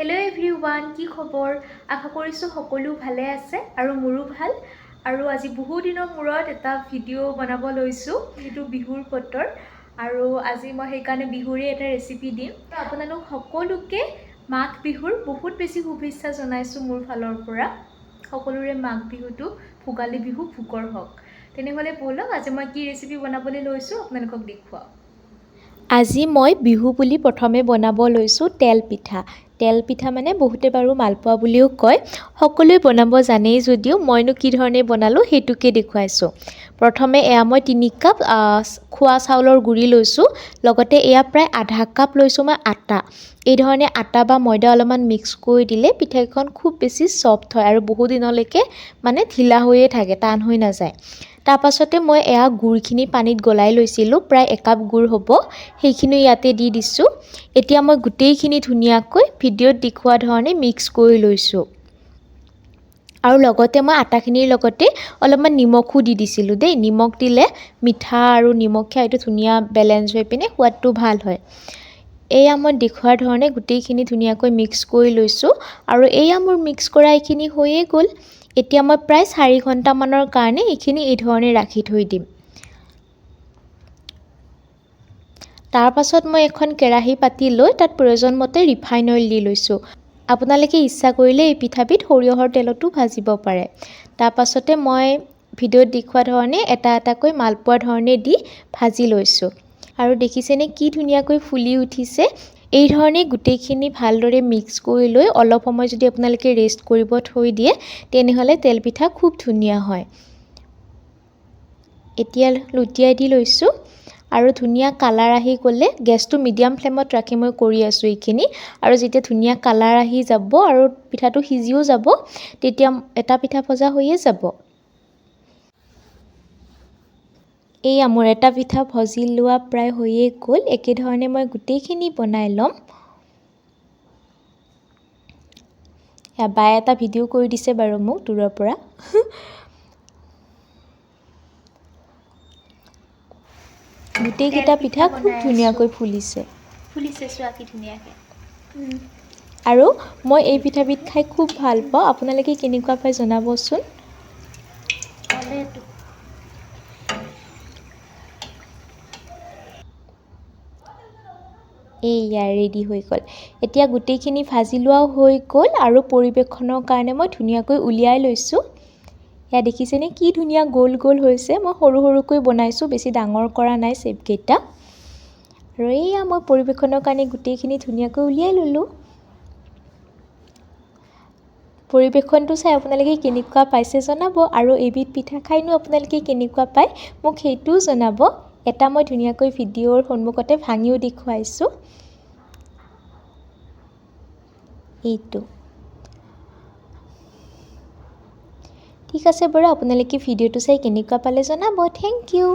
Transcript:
Hello every one কি খবৰ? আশা কৰিছোঁ সকলো ভালে আছে আৰু মোৰো ভাল। আৰু আজি বহু দিনৰ মূৰত এটা ভিডিঅ' বনাব লৈছোঁ যিটো বিহুৰ বতৰ। আৰু আজি মই সেইকাৰণে বিহুৰে এটা ৰেচিপি দিম। আপোনালোক সকলোকে মাঘ বিহুৰ বহুত বেছি শুভেচ্ছা জনাইছোঁ মোৰ ফালৰ পৰা। সকলোৰে মাঘ বিহুটো ভোগালী বিহু ভোগৰ হওক। তেনেহ'লে ব'লক আজি মই কি ৰেচিপি বনাবলৈ লৈছোঁ আপোনালোকক দেখুৱাওঁ। আজি মই বিহু বুলি প্ৰথমে বনাব লৈছোঁ তেল পিঠা। তেল পিঠা মানে বহুতে বাৰু মালপোৱা বুলিও কয়। সকলোৱে বনাব জানেই যদিও মইনো কি ধৰণে বনালোঁ সেইটোকে দেখুৱাইছোঁ। প্ৰথমে এয়া মই তিনি কাপ খোৱা চাউলৰ গুড়ি লৈছোঁ। লগতে এয়া প্ৰায় আধা কাপ লৈছোঁ মই আটা। এই ধৰণে আটা বা ময়দা অলপমান মিক্স কৰি দিলে পিঠাকেইখন খুব বেছি ছফ্ট হয় আৰু বহু দিনলৈকে মানে ঢিলা হৈয়ে থাকে টান হৈ নাযায়। তাৰপাছতে মই এয়া গুড়খিনি পানীত গলাই লৈছিলোঁ প্ৰায় একাপ গুড় হ'ব সেইখিনি ইয়াতে দি দিছোঁ। এতিয়া মই গোটেইখিনি ধুনীয়াকৈ ভিডিঅ'ত দেখুওৱা ধৰণে মিক্স কৰি লৈছোঁ। আৰু লগতে মই আটাখিনিৰ লগতে অলপমান নিমখো দি দিছিলোঁ দেই। নিমখ দিলে মিঠা আৰু নিমখীয়া এইটো ধুনীয়া বেলেঞ্চ হৈ পিনে সোৱাদটো ভাল হয়। এয়া মই দেখুওৱাৰ ধৰণে গোটেইখিনি ধুনীয়াকৈ মিক্স কৰি লৈছোঁ আৰু এয়া মোৰ মিক্স কৰা এইখিনি হৈয়ে গ'ল। এতিয়া মই প্ৰায় চাৰি ঘণ্টামানৰ কাৰণে এইখিনি এই ধৰণে ৰাখি থৈ দিম। তাৰপাছত মই এখন কেৰাহী পাতি লৈ তাত প্ৰয়োজন মতে ৰিফাইন অইল দি লৈছোঁ। আপোনালোকে ইচ্ছা কৰিলে এই পিঠাবিধ সৰিয়হৰ তেলতো ভাজিব পাৰে। তাৰপাছতে মই ভিডিঅ'ত দেখুওৱা ধৰণে এটা এটাকৈ মালপোৱা ধৰণে দি ভাজি লৈছোঁ। আৰু দেখিছেনে কি ধুনীয়াকৈ ফুলি উঠিছে? এই ধৰণে গোটেইখিনি ভালদৰে মিক্স কৰি লৈ অলপ সময় যদি আপোনালোকে ৰেষ্ট কৰিব থৈ দিয়ে তেনেহ'লে তেলপিঠা খুব ধুনীয়া হয়। এতিয়া লুটিয়াই দি লৈছোঁ আৰু ধুনীয়া কালাৰ আহি গ'লে গেছটো মিডিয়াম ফ্লেমত ৰাখি মই কৰি আছোঁ এইখিনি। আৰু যেতিয়া ধুনীয়া কালাৰ আহি যাব আৰু পিঠাটো সিজিও যাব তেতিয়া এটা পিঠা ভজা হৈয়ে যাব। এইয়া মোৰ এটা পিঠা ভজি লোৱা প্ৰায় হৈয়ে গ'ল। একেধৰণে মই গোটেইখিনি বনাই ল'ম। বায়ে এটা ভিডিঅ' কৰি দিছে বাৰু মোক দূৰৰ পৰা। গোটেইকেইটা পিঠা খুব ধুনীয়াকৈ ফুলিছে। ফুলিছে চোৱা কি ধুনীয়াকৈ। আৰু মই এই পিঠাবিধ খাই খুব ভাল পাওঁ। আপোনালোকে কেনেকুৱা পায় জনাবচোন। এইয়া ৰেডি হৈ গ'ল। এতিয়া গোটেইখিনি ভাজি লোৱাও হৈ গ'ল আৰু পৰিৱেশনৰ কাৰণে মই ধুনীয়াকৈ উলিয়াই লৈছোঁ। এয়া দেখিছেনে কি ধুনীয়া গোল গোল হৈছে? মই সৰু সৰুকৈ বনাইছোঁ বেছি ডাঙৰ কৰা নাই চেপকেইটা আৰু এইয়া মই পৰিৱেশনৰ কাৰণে গোটেইখিনি ধুনীয়াকৈ উলিয়াই ল'লোঁ। পৰিৱেশনটো চাই আপোনালোকে কেনেকুৱা পাইছে জনাব আৰু এবিধ পিঠা খাইনো আপোনালোকে কেনেকুৱা পায় মোক সেইটোও জনাব। এটা মই ধুনীয়াকৈ ভিডিঅ'ৰ সন্মুখতে ভাঙিও দেখুৱাইছোঁ। এইটো। ঠিক আছে বাৰু আপোনালোকে ভিডিঅ'টো চাই কেনেকুৱা পালে জনাব। Thank U